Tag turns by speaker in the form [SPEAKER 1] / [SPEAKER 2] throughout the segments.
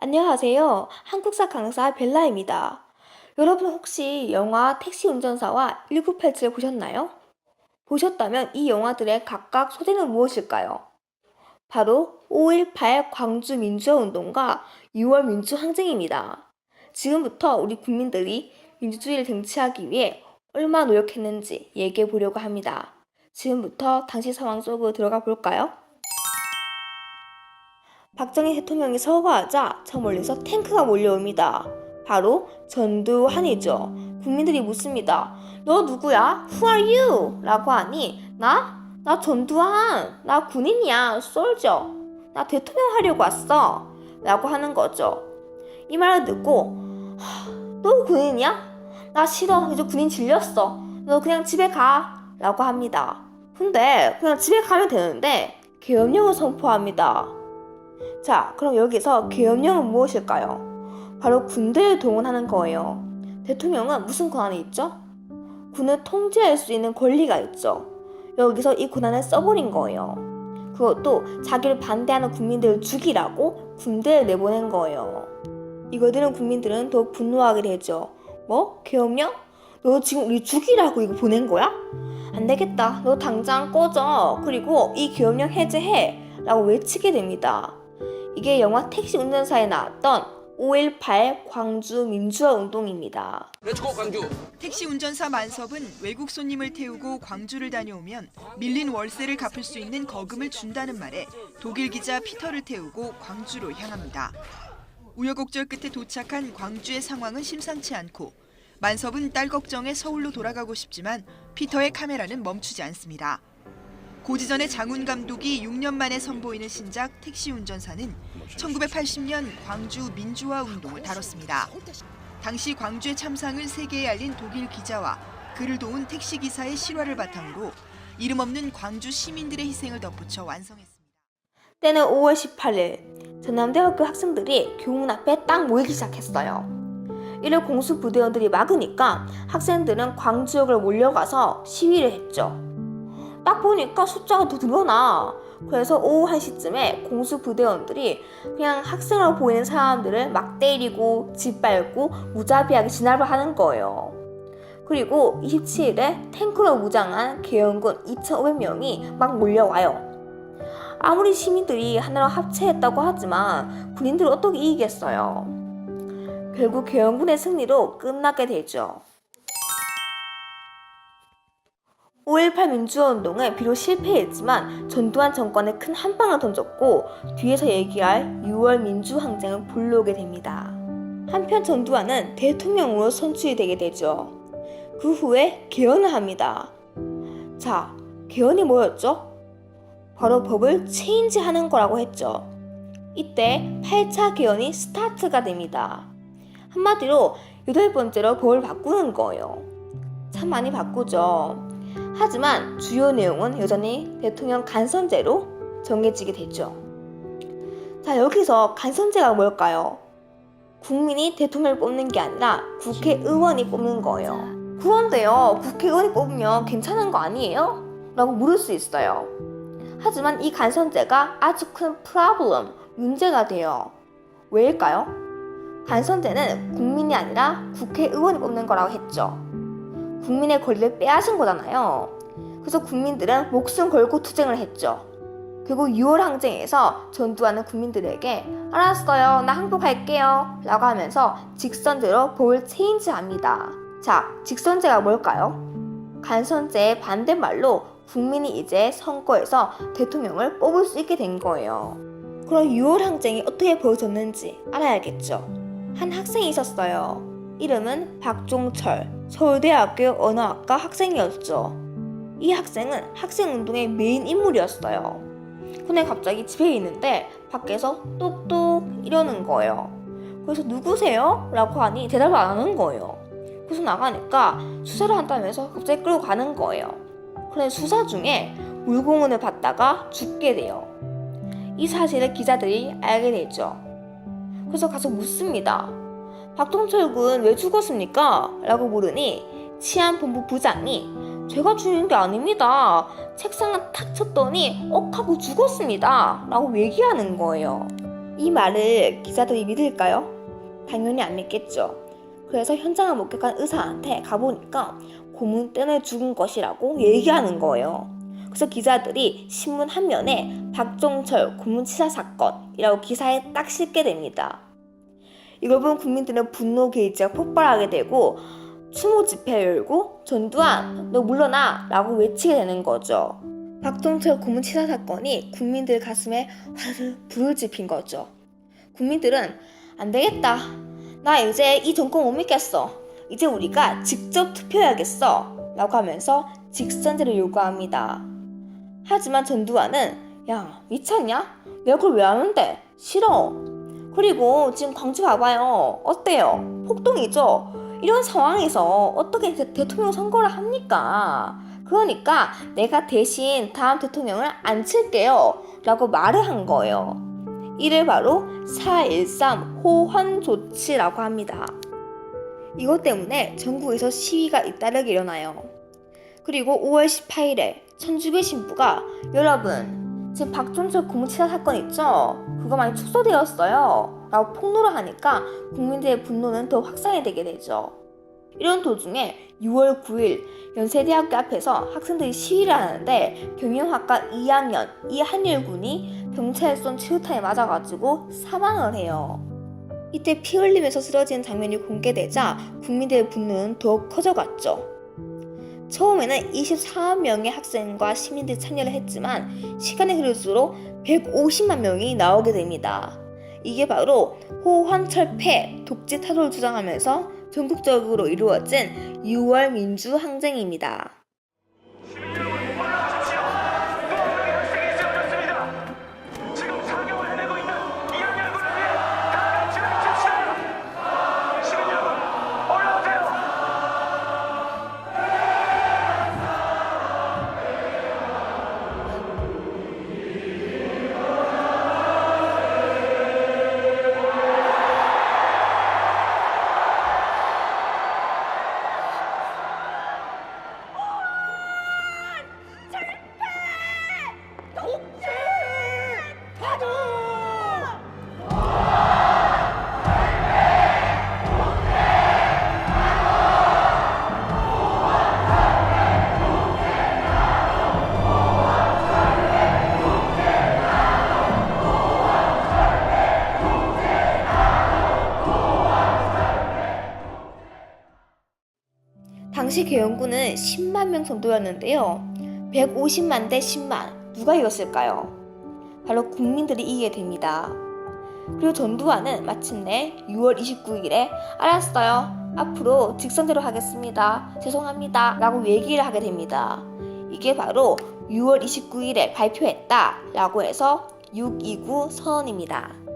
[SPEAKER 1] 안녕하세요. 한국사 강사 벨라입니다. 여러분 혹시 영화 택시 운전사와 1987을 보셨나요? 보셨다면 이 영화들의 각각 소재는 무엇일까요? 바로 5.18 광주 민주화 운동과 6월 민주항쟁입니다. 지금부터 우리 국민들이 민주주의를 쟁취하기 위해 얼마나 노력했는지 얘기해 보려고 합니다. 지금부터 당시 상황 속으로 들어가 볼까요? 박정희 대통령이 서거하자 저 멀리서 탱크가 몰려옵니다. 바로 전두환이죠. 국민들이 묻습니다. 너 누구야? Who are you? 라고 하니 나? 나 전두환. 나 군인이야. 솔저. 나 대통령 하려고 왔어. 라고 하는 거죠. 이 말을 듣고 "하, 너 군인이야? 나 싫어. 이제 군인 질렸어. 너 그냥 집에 가. 라고 합니다. 근데 그냥 집에 가면 되는데 계엄령을 선포합니다. 자, 그럼 여기서 계엄령은 무엇일까요? 바로 군대를 동원하는 거예요. 대통령은 무슨 권한이 있죠? 군을 통제할 수 있는 권리가 있죠. 여기서 이 권한을 써버린 거예요. 그것도 자기를 반대하는 국민들을 죽이라고 군대를 내보낸 거예요. 이거 들은 국민들은 더 분노하게 되죠. 뭐? 계엄령? 너 지금 우리 죽이라고 이거 보낸 거야? 안 되겠다. 너 당장 꺼져. 그리고 이 계엄령 해제해. 라고 외치게 됩니다. 이게 영화 택시 운전사에 나왔던 5.18 광주 민주화 운동입니다.
[SPEAKER 2] 렛츠고 광주
[SPEAKER 3] 택시 운전사 만섭은 외국 손님을 태우고 광주를 다녀오면 밀린 월세를 갚을 수 있는 거금을 준다는 말에 독일 기자 피터를 태우고 광주로 향합니다. 우여곡절 끝에 도착한 광주의 상황은 심상치 않고 만섭은 딸 걱정에 서울로 돌아가고 싶지만 피터의 카메라는 멈추지 않습니다. 고지전의 장훈 감독이 6년 만에 선보이는 신작 택시 운전사는 1980년 광주 민주화 운동을 다뤘습니다. 당시 광주의 참상을 세계에 알린 독일 기자와 그를 도운 택시 기사의 실화를 바탕으로 이름 없는 광주 시민들의 희생을 덧붙여 완성했습니다.
[SPEAKER 1] 때는 5월 18일 전남대학교 학생들이 교문 앞에 딱 모이기 시작했어요. 이를 공수부대원들이 막으니까 학생들은 광주역을 몰려가서 시위를 했죠. 딱 보니까 숫자가 더 늘어나. 그래서 오후 1시쯤에 공수 부대원들이 그냥 학생으로 보이는 사람들을 막 때리고 짓밟고 무자비하게 진압을 하는 거예요. 그리고 27일에 탱크로 무장한 계엄군 2,500명이 막 몰려와요. 아무리 시민들이 하나로 합체했다고 하지만 군인들을 어떻게 이기겠어요? 결국 계엄군의 승리로 끝나게 되죠. 5.18 민주화 운동은 비록 실패했지만 전두환 정권에 큰 한방을 던졌고 뒤에서 얘기할 6월 민주항쟁을 불러오게 됩니다. 한편 전두환은 대통령으로 선출이 되게 되죠. 그 후에 개헌을 합니다. 자, 개헌이 뭐였죠? 바로 법을 체인지하는 거라고 했죠. 이때 8차 개헌이 스타트가 됩니다. 한마디로 여덟 번째로 법을 바꾸는 거예요. 참 많이 바꾸죠. 하지만 주요 내용은 여전히 대통령 간선제로 정해지게 되죠. 자, 여기서 간선제가 뭘까요? 국민이 대통령을 뽑는 게 아니라 국회의원이 뽑는 거예요. 그런데요, 국회의원이 뽑으면 괜찮은 거 아니에요? 라고 물을 수 있어요. 하지만 이 간선제가 아주 큰 프로블럼, 문제가 돼요. 왜일까요? 간선제는 국민이 아니라 국회의원이 뽑는 거라고 했죠. 국민의 권리를 빼앗은 거잖아요. 그래서 국민들은 목숨 걸고 투쟁을 했죠. 그리고 6월 항쟁에서 전두환은 국민들에게 알았어요, 나 항복할게요 라고 하면서 직선제로 법을 체인지합니다. 자, 직선제가 뭘까요? 간선제의 반대말로 국민이 이제 선거에서 대통령을 뽑을 수 있게 된 거예요. 그럼 6월 항쟁이 어떻게 벌어졌는지 알아야겠죠. 한 학생이 있었어요. 이름은 박종철, 서울대학교 언어학과 학생이었죠. 이 학생은 학생운동의 메인 인물이었어요. 근데 갑자기 집에 있는데 밖에서 똑똑 이러는 거예요. 그래서 누구세요? 라고 하니 대답을 안 하는 거예요. 그래서 나가니까 수사를 한다면서 갑자기 끌고 가는 거예요. 그런데 수사 중에 물공원을 받다가 죽게 돼요. 이 사실을 기자들이 알게 되죠. 그래서 가서 묻습니다. 박동철 군 왜 죽었습니까? 라고 물으니 치안본부 부장이 제가 죽인 게 아닙니다. 책상을 탁 쳤더니 억 하고 죽었습니다. 라고 얘기하는 거예요. 이 말을 기자들이 믿을까요? 당연히 안 믿겠죠. 그래서 현장을 목격한 의사한테 가보니까 고문 때문에 죽은 것이라고 얘기하는 거예요. 그래서 기자들이 신문 한 면에 박종철 고문치사 사건이라고 기사에 딱 싣게 됩니다. 이걸 본 국민들은 분노 게이지가 폭발하게 되고 추모 집회를 열고 전두환 너 물러나 라고 외치게 되는 거죠. 박종철 고문치사 사건이 국민들 가슴에 화르르 불을 지핀 거죠. 국민들은 안 되겠다. 나 이제 이 정권 못 믿겠어. 이제 우리가 직접 투표해야겠어. 라고 하면서 직선제를 요구합니다. 하지만 전두환은 야 미쳤냐? 내가 그걸 왜 하는데? 싫어. 그리고 지금 광주 봐봐요. 어때요? 폭동이죠? 이런 상황에서 어떻게 대, 대통령 선거를 합니까? 그러니까 내가 대신 다음 대통령을 안 칠게요. 라고 말을 한 거예요. 이를 바로 4.13 호환 조치라고 합니다. 이것 때문에 전국에서 시위가 잇따르게 일어나요. 그리고 5월 18일에 천주교 신부가 여러분 지금 박종철 고문치사 사건 있죠? 그거 많이 축소되었어요. 라고 폭로를 하니까 국민들의 분노는 더 확산이 되게 되죠. 이런 도중에 6월 9일 연세대학교 앞에서 학생들이 시위를 하는데 경영학과 2학년 이한율 군이 경찰에 쏜 최루탄에 맞아가지고 사망을 해요. 이때 피 흘리면서 쓰러지는 장면이 공개되자 국민들의 분노는 더욱 커져갔죠. 처음에는 24명의 학생과 시민들이 참여를 했지만 시간이 흐를수록 150만 명이 나오게 됩니다. 이게 바로 호환철폐 독재 타도를 주장하면서 전국적으로 이루어진 6월 민주 항쟁입니다. 당시 개헌군은 10만 명 정도였는데요. 150만 대 10만. 누가 이겼을까요? 바로 국민들이 이기게 됩니다. 그리고 전두환은 마침내 6월 29일에 알았어요. 앞으로 직선제로 하겠습니다. 죄송합니다. 라고 얘기를 하게 됩니다. 이게 바로 6월 29일에 발표했다. 라고 해서 629 선언입니다.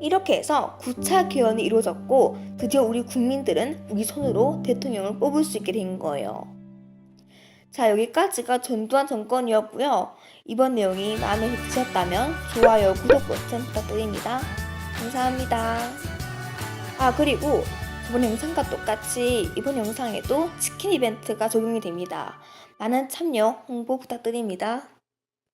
[SPEAKER 1] 이렇게 해서 9차 개헌이 이루어졌고 드디어 우리 국민들은 우리 손으로 대통령을 뽑을 수 있게 된 거예요. 자 여기까지가 전두환 정권이었고요. 이번 내용이 마음에 드셨다면 좋아요, 구독 버튼 부탁드립니다. 감사합니다. 아 그리고 저번 영상과 똑같이 이번 영상에도 치킨 이벤트가 적용이 됩니다. 많은 참여, 홍보 부탁드립니다.